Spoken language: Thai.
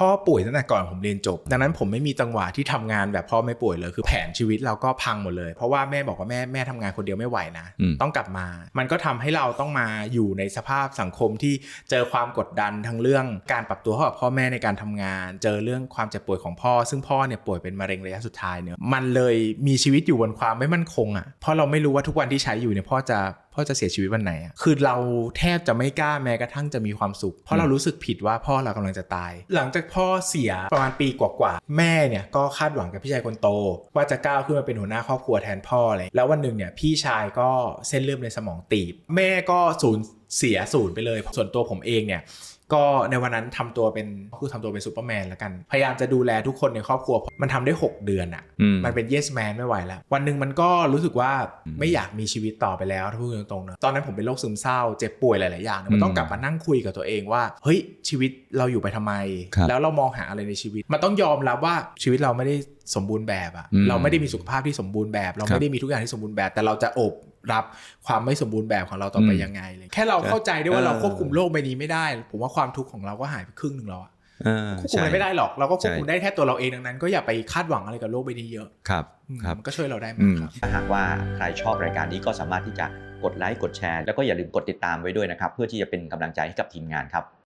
พ่อป่วยตั้งแต่ก่อนผมเรียนจบ ดังนั้นผมไม่มีจังหวะที่ทำงานแบบพ่อไม่ป่วยเลยคือแผนชีวิตเราก็พังหมดเลย เพราะว่าแม่บอกว่าแม่แม่ทำงานคนเดียวไม่ไหวนะอืมต้องกลับมา มันก็ทำให้เราต้องมาอยู่ในสภาพสังคมที่เจอความกดดันทั้งเรื่องการปรับตัวเข้ากับพ่อแม่ในการทำงาน เจอเรื่องความเจ็บป่วยของพ่อ ซึ่งพ่อเนี่ยป่วยเป็นมะเร็งระยะสุดท้ายเนี่ยมันเลยมีชีวิตอยู่บนความไม่มั่นคงอะเพราะเราไม่รู้ว่าทุกวันที่ใช้อยู่เนี่ยพ่อจะพ่อจะเสียชีวิตวันไหนอะคือเราแทบจะไม่กล้าแม้กระทั่งจะมีความสุข เพราะเรารู้สึกผิดว่าพ่อเรากำลังจะตาย หลังจากพ่อเสียประมาณปีกว่าๆแม่เนี่ยก็คาดหวังกับพี่ชายคนโต ว่าจะก้าวขึ้นมาเป็นหัวหน้าครอบครัวแทนพ่อเลยแล้ววันหนึ่งเนี่ยพี่ชายก็เส้นเลือดในสมองตีบ แม่ก็สูญ เสียศูนย์ไปเลย ส่วนตัวผมเองเนี่ยก็ในวันนั้นทำตัวเป็นคือทำตัวเป็นซูเปอร์แมนแล้วกัน พยายามจะดูแลทุกคนในครอบครัว มันทำได้ 6 เดือนอะ่ะอืมมันเป็น yes man ไม่ไหวแล้ว วันหนึ่งมันก็รู้สึกว่าอืมไม่อยากมีชีวิตต่อไปแล้วถ้าพูดตรงๆเนอะตอนนั้นผมเป็นโรคซึมเศร้าเจ็บป่วยหลาย ๆ อย่างเนี่ยมันต้องอืมกลับมานั่งคุยกับตัวเองว่า เฮ้ยชีวิตเราอยู่ไปทำไมครับแล้วเรามองหาอะไรในชีวิต มันต้องยอมรับว่าชีวิตเราไม่ได้สมบูรณ์แบบอะอืมเราไม่ได้มีสุขภาพที่สมบูรณ์แบบ เราครับไม่ได้มีทุกอย่างที่สมบูรณ์แบบ แต่เราจะอบ รับความไม่สมบูรณ์แบบของเราต่อไปอืมยังไงเลยแค่เราเข้าใจด้วยว่าเออเราควบคุมโลกใบนี้ไม่ได้ ผมว่าความทุกข์ของเราก็หายไปครึ่งหนึ่งแล้วอะเออควบคุมอะไรใช่ไม่ได้หรอกเราก็ควบคุมใช่ได้แค่ตัวเราเองดังนั้น ก็อย่าไปคาดหวังอะไรกับโลกใบนี้เยอะครับอืมครับมันก็ช่วยเราได้อืมากมครับถ้าหากว่าใครชอบรายการนี้ก็สามารถที่จะกดไลค์กดแชร์แล้วก็อย่าลืมกดติดตามไว้ด้วยนะครับ เพื่อที่จะเป็นกำลังใจให้กับทีมงานครับ